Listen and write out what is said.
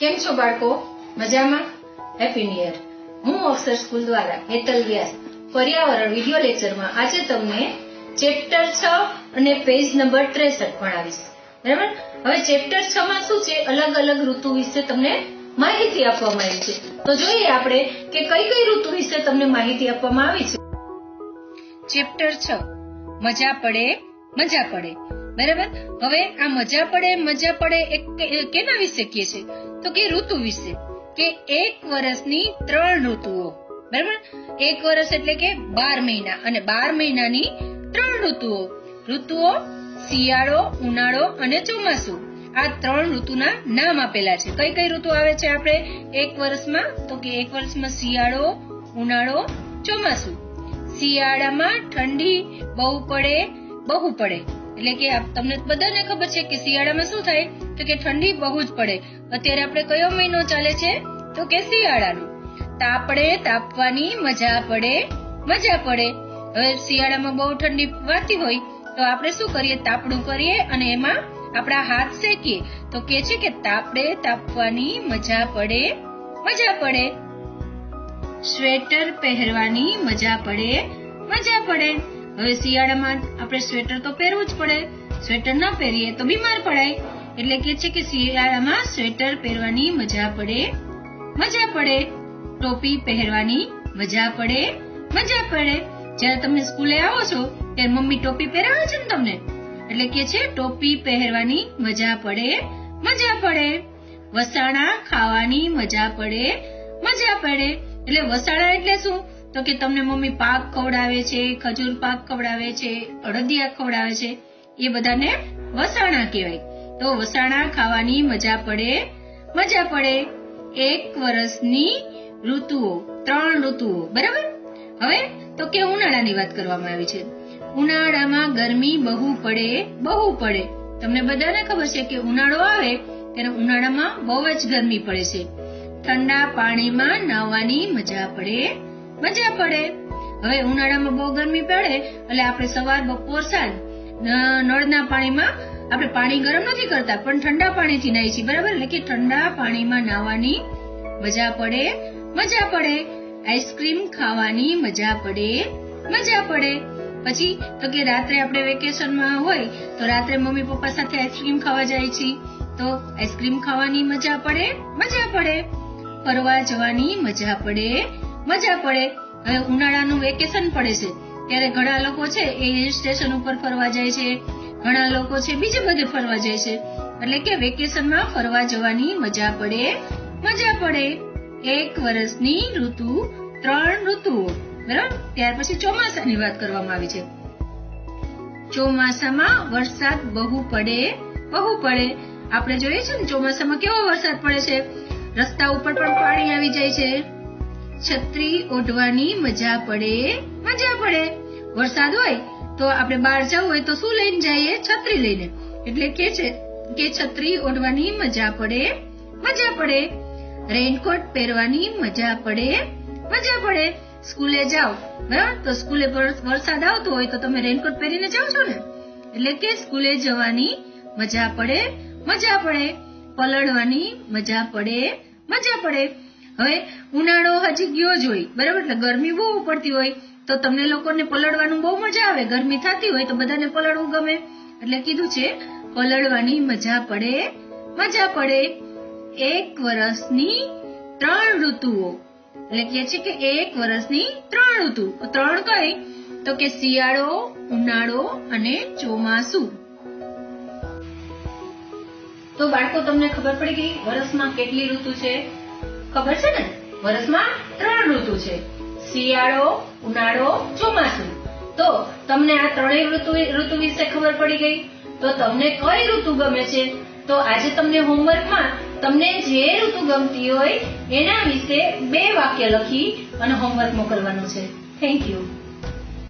કેમ છો બાળકો? મજામાં? હેપી ન્યુ યર હું અક્ષર સ્કૂલ દ્વારા હેતલ વ્યાસ પર્યાવરણ વીડિયો લેક્ચરમાં આજે તમને ચેપ્ટર છ અને પેજ નંબર ત્રેસઠ ભણાવીશ. બરાબર? હવે ચેપ્ટર છ માં શું છે? અલગ અલગ ઋતુ વિશે તમને માહિતી આપવામાં આવી છે. તો જોઈએ આપણે કે કઈ કઈ ઋતુ વિશે તમને માહિતી આપવામાં આવી છે. ચેપ્ટર છ. મજા પડે મજા પડે. બરાબર? હવે આ મજા પડે મજા પડે એક કેના વિશે કહે છે તો કે ઋતુ વિશે, કે એક વર્ષની ત્રણ ઋતુઓ, બરાબર? એક વર્ષ એટલે કે બાર મહિના, અને બાર મહિનાની ત્રણ ઋતુઓ. ઋતુઓ, શિયાળો, ઉનાળો અને ચોમાસું. આ ત્રણ ઋતુના નામ આપેલા છે. કઈ કઈ ઋતુ આવે છે આપણે? એક વર્ષમાં, તો કે એક વર્ષમાં શિયાળો, ઉનાળો, ચોમાસું. શિયાળામાં ઠંડી બહુ પડે બહુ પડે. એટલે કે તમને બધાને ખબર છે કે શિયાળામાં શું થાય? તો કે ઠંડી બહુ જ પડે. અત્યારે આપણે કયો મહિનો ચાલે છે? તો કે શિયાળાનો. તાપડે તાપવાની મજા પડે મજા પડે. હવે શિયાળામાં બહુ ઠંડી વાતી હોય, તો આપણે શું કરીએ? તાપડું કરીએ અને એમાં આપણા હાથ શેકીએ. તો કે છે કે તાપડે તાપવાની મજા પડે મજા પડે. સ્વેટર પહેરવાની મજા પડે મજા પડે. હવે શિયાળામાં આપણે સ્વેટર તો પહેરવું જ પડે. સ્વેટર ન પહેરીએ તો બીમાર પડાય. એટલે કે છે કે શિયાળામાં સ્વેટર પહેરવાની મજા પડે. મજા પડે. ટોપી પહેરવાની મજા પડે. મજા પડે. જ્યારે તમે સ્કૂલે આવો છો, ત્યારે મમ્મી ટોપી પહેરાવે છે ને તમને? એટલે કે છે ટોપી પહેરવાની મજા પડે. મજા પડે. વસાણા ખાવાની મજા પડે. મજા પડે. એટલે વસાણા એટલે શું? તો કે તમને મમ્મી પાક ખવડાવે છે, ખજૂર પાક ખવડાવે છે, અડદિયા ખવડાવે છે, એ બધાને વસાણા કહેવાય. તો વસાણા ખાવાની મજા પડે મજા પડે. એક વર્ષની ઋતુઓ, ત્રણ ઋતુઓ, બરાબર? હવે તો કે ઉનાળાની વાત કરવામાં આવી છે. ઉનાળામાં ગરમી બહુ પડે બહુ પડે. તમને બધાને ખબર છે કે ઉનાળો આવે ત્યારે ઉનાળામાં બહુ જ ગરમી પડે છે. ઠંડા પાણીમાં નાહવાની મજા પડે. મજા પડે. હવે ઉનાળામાં બહુ ગરમી પડે, એટલે આપણે સવાર બપોર સાંજ નળના પાણીમાં આપણે પાણી ગરમ નથી કરતા, પણ ઠંડા પાણીથી નાહી છીએ, બરાબર? એટલે કે ઠંડા પાણીમાં નાહવાની મજા પડે મજા પડે. આઈસ્ક્રીમ ખાવાની મજા પડે મજા પડે. પછી તો કે રાત્રે આપણે વેકેશનમાં હોય, તો રાત્રે મમ્મી પપ્પા સાથે આઈસ્ક્રીમ ખાવા જાય છે તો આઈસ્ક્રીમ ખાવાની મજા પડે મજા પડે. ફરવા જવાની મજા પડે મજા પડે. હવે ઉનાળાનું વેકેશન પડે છે. ત્યારે ઘણા લોકો છે એ હિલ સ્ટેશન ઉપર ફરવા જાય છે. ઘણા લોકો છે બીજે બધે ફરવા જાય છે. એટલે કે વેકેશનમાં ફરવા જવાની મજા પડે. મજા પડે. એક વર્ષની ઋતુ, ત્રણ ઋતુઓ. બરાબર? ત્યાર પછી ચોમાસાની વાત કરવામાં આવી છે. ચોમાસામાં વરસાદ બહુ પડે. બહુ પડે. આપણે જોઈએ છે ને ચોમાસામાં કેવો વરસાદ પડે છે? રસ્તા ઉપર પણ પાણી આવી જાય છે. છત્રી ઓઢવાની મજા પડે મજા પડે. વરસાદ હોય તો આપણે બહાર જવું હોય તો શું લઈને જઈએ? છત્રી લઈને. એટલે કે છે કે છત્રી ઓઢવાની મજા પડે મજા પડે. રેનકોટ પહેરવાની મજા પડે મજા પડે. સ્કૂલે જાઓ, બરાબર? તો સ્કૂલે વરસાદ આવતો હોય તો તમે રેનકોટ પહેરીને જાઓ છો ને? એટલે કે સ્કૂલે જવાની મજા પડે મજા પડે. પલળવાની મજા પડે મજા પડે. હવે ઉનાળો હજી ગયો જ હોય, બરાબર? એટલે ગરમી બહુ પડતી હોય, તો તમને લોકોને પલળવાનું બહુ મજા આવે. ગરમી થતી હોય તો બધાને પલળવું ગમે. એટલે કીધું છે, પલળવાની મજા પડે મજા પડે. એક વર્ષની ત્રણ ઋતુઓ. એટલે કે છે કે એક વર્ષની ત્રણ ઋતુ. ત્રણ કઈ? તો કે શિયાળો, ઉનાળો અને ચોમાસું. તો બાળકો, તમને ખબર પડી ગઈ વર્ષમાં કેટલી ઋતુ છે? ખબર છે ને? વર્ષમાં ત્રણ ઋતુ છે. શિયાળો, ઉનાળો, ચોમાસું. તો તમને આ ત્રણેય ઋતુ ઋતુ વિશે ખબર પડી ગઈ? તો તમને કઈ ઋતુ ગમે છે? તો આજે તમને હોમવર્કમાં તમને જે ઋતુ ગમતી હોય એના વિશે બે વાક્ય લખી અને હોમવર્ક મોકલવાનું છે. Thank you